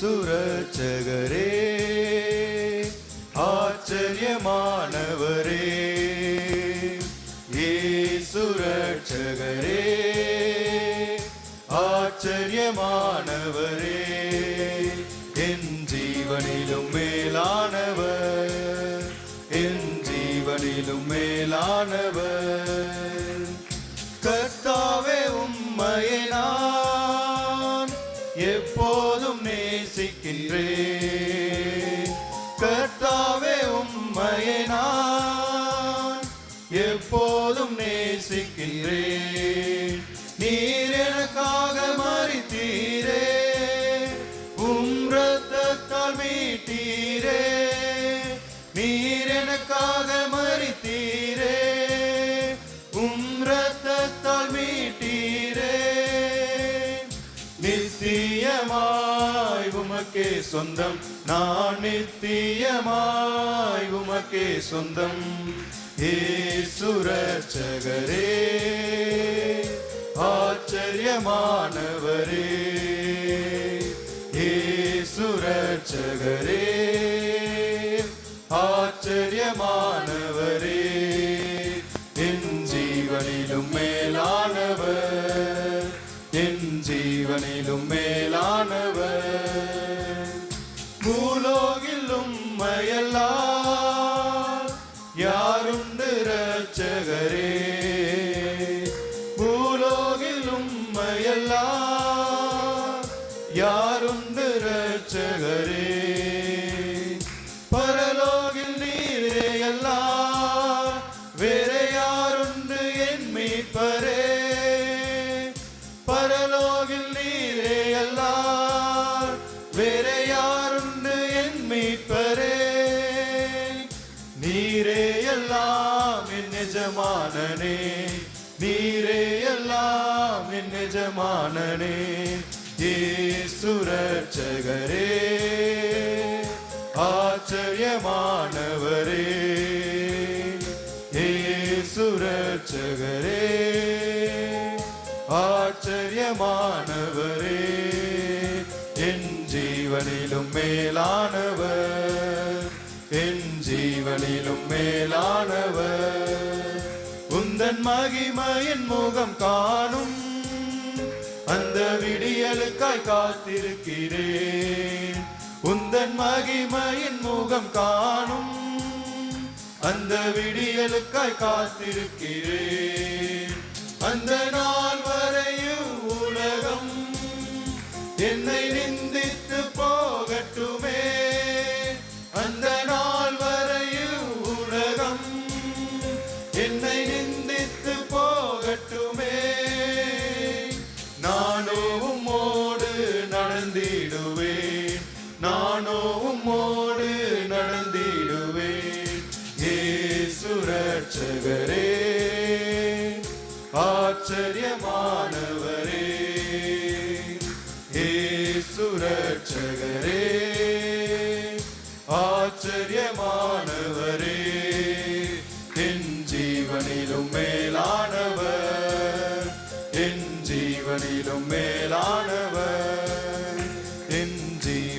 சுரட்சகரே ஆச்சரியமானவரே. ஏசுரட்சகரே ஆச்சரியமானவரே. என் ஜீவனிலும் மேலானவர் என் ஜீவனிலும் மேலானவர். கர்த்தாவே உம்மையை எப்போதும் நேசிக்கின்றேன். கர்த்தாவே உம்மையை நான் எப்போதும் நேசிக்கின்றேன். நீர் எனக்காக மறித்தீரே உம் ரத்தத்தால் மீட்டீரே. நீர் எனக்காக நித்தியமாய் உமக்கே சொந்தம். நான் நித்தியமாய் உமக்கே சொந்தம். ஏசுரட்சகரே ஆச்சரியமானவரே. ஏசுரட்சகரே ஆச்சரியமானவரே. ஜீவனிலும் மேலானவர். பூலோகிலும் மயல்லா யாரும் ரட்சகரே பூலோகிலும் மயல்லா யாரும் நீரே எல்லாம் என் எஜமானனே. நீரே எல்லாம் என் எஜமானனே. ஏசுரட்சகரே ஆச்சரியமானவரே. ஏசுரட்சகரே ஆச்சரியமானவரே. என் ஜீவனிலும் மேலானவர். ஜீவனிலும் மேலானவர். உந்தன் மகிமையின் முகம் காணும். அந்த விடியலுக்காய் காத்திருக்கிறேன். உந்தன் மகிமையின் முகம் காணும். அந்த விடியலுக்காய் காத்திருக்கிறேன். அந்த நாள் வரையும் உலகம் என்னை நின்று நடந்திடுவேன். நானோ உம்மோடு நடந்திடுவேன். ஏசுரட்சகரே ஆச்சரியமானவரே. ஏசுரட்சகரே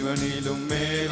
ஜீவனிலும் மேல்